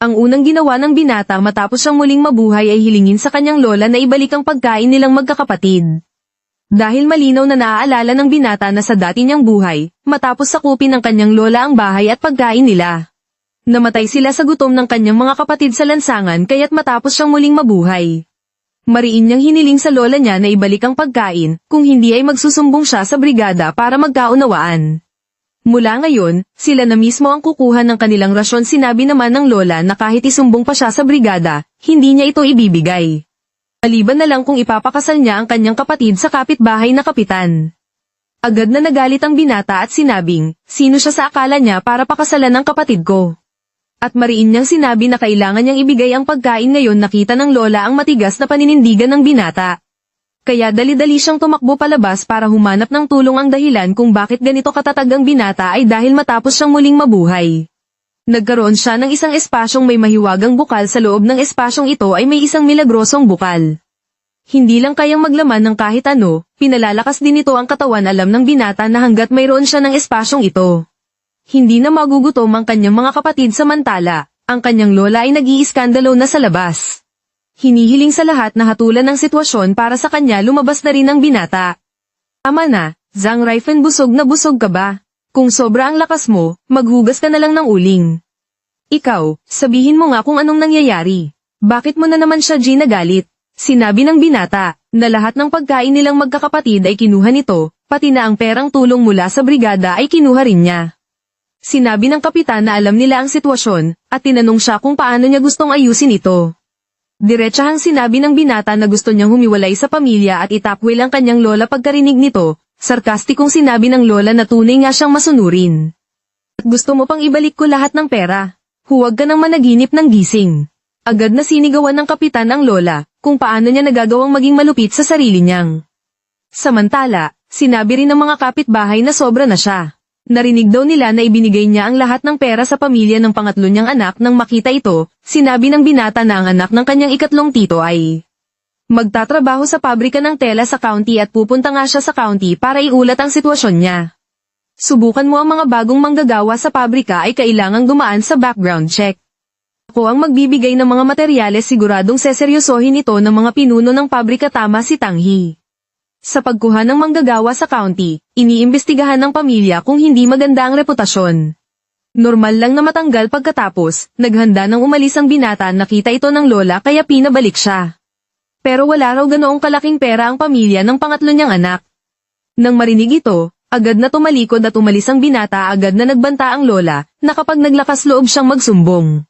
Ang unang ginawa ng binata matapos siyang muling mabuhay ay hilingin sa kanyang lola na ibalik ang pagkain nilang magkakapatid. Dahil malinaw na naaalala ng binata na sa dati niyang buhay, matapos sakupin ng kanyang lola ang bahay at pagkain nila. Namatay sila sa gutom ng kanyang mga kapatid sa lansangan kaya't matapos siyang muling mabuhay. Mariin niyang hiniling sa lola niya na ibalik ang pagkain, kung hindi ay magsusumbong siya sa brigada para magkaunawaan. Mula ngayon, sila na mismo ang kukuha ng kanilang rasyon sinabi naman ng lola na kahit isumbong pa siya sa brigada, hindi niya ito ibibigay. Maliban na lang kung ipapakasal niya ang kanyang kapatid sa kapitbahay na kapitan. Agad na nagalit ang binata at sinabing, sino siya sa akala niya para pakasalan ng kapatid ko. At mariin niyang sinabi na kailangan niyang ibigay ang pagkain ngayon nakita ng lola ang matigas na paninindigan ng binata. Kaya dali-dali siyang tumakbo palabas para humanap ng tulong ang dahilan kung bakit ganito katatag ang binata ay dahil matapos siyang muling mabuhay. Nagkaroon siya ng isang espasyong may mahiwagang bukal sa loob ng espasyong ito ay may isang milagrosong bukal. Hindi lang kayang maglaman ng kahit ano, pinalalakas din ito ang katawan alam ng binata na hanggat mayroon siya ng espasyong ito. Hindi na magugutom ang kanyang mga kapatid samantala, ang kanyang lola ay nag-iiskandalo na sa labas. Hinihiling sa lahat na hatulan ng sitwasyon para sa kanya lumabas na rin ang binata. Ama na, Zhang Raifen busog na busog ka ba? Kung sobra ang lakas mo, maghugas ka na lang ng uling. Ikaw, sabihin mo nga kung anong nangyayari. Bakit mo na naman siya G nagalit? Sinabi ng binata, na lahat ng pagkain nilang magkakapatid ay kinuha nito, pati na ang perang tulong mula sa brigada ay kinuha rin niya. Sinabi ng kapitan na alam nila ang sitwasyon, at tinanong siya kung paano niya gustong ayusin ito. Diretsahang sinabi ng binata na gusto niyang humiwalay sa pamilya at itakwil ang kanyang lola pagkarinig nito, sarkastikong sinabi ng lola na tunay nga siyang masunurin. At gusto mo pang ibalik ko lahat ng pera. Huwag ka nang managinip ng gising. Agad na sinigawan ng kapitan ang lola, kung paano niya nagagawang maging malupit sa sarili niyang. Samantala, sinabi rin ng mga kapitbahay na sobra na siya. Narinig daw nila na ibinigay niya ang lahat ng pera sa pamilya ng pangatlo niyang anak nang makita ito, sinabi ng binata na ang anak ng kanyang ikatlong tito ay magtatrabaho sa pabrika ng tela sa county at pupunta nga siya sa county para iulat ang sitwasyon niya. Subukan mo ang mga bagong manggagawa sa pabrika ay kailangang dumaan sa background check. Ako ang magbibigay ng mga materyales siguradong seseryosohin ito ng mga pinuno ng pabrika tama si Tanghi. Sa pagkuha ng manggagawa sa county, iniimbestigahan ng pamilya kung hindi maganda ang reputasyon. Normal lang na matanggal pagkatapos, naghanda ng umalis ang binata nakita ito ng lola kaya pinabalik siya. Pero wala raw ganoong kalaking pera ang pamilya ng pangatlo niyang anak. Nang marinig ito, agad na tumalikod at umalis ang binata agad na nagbanta ang lola, na kapag naglakas loob siyang magsumbong.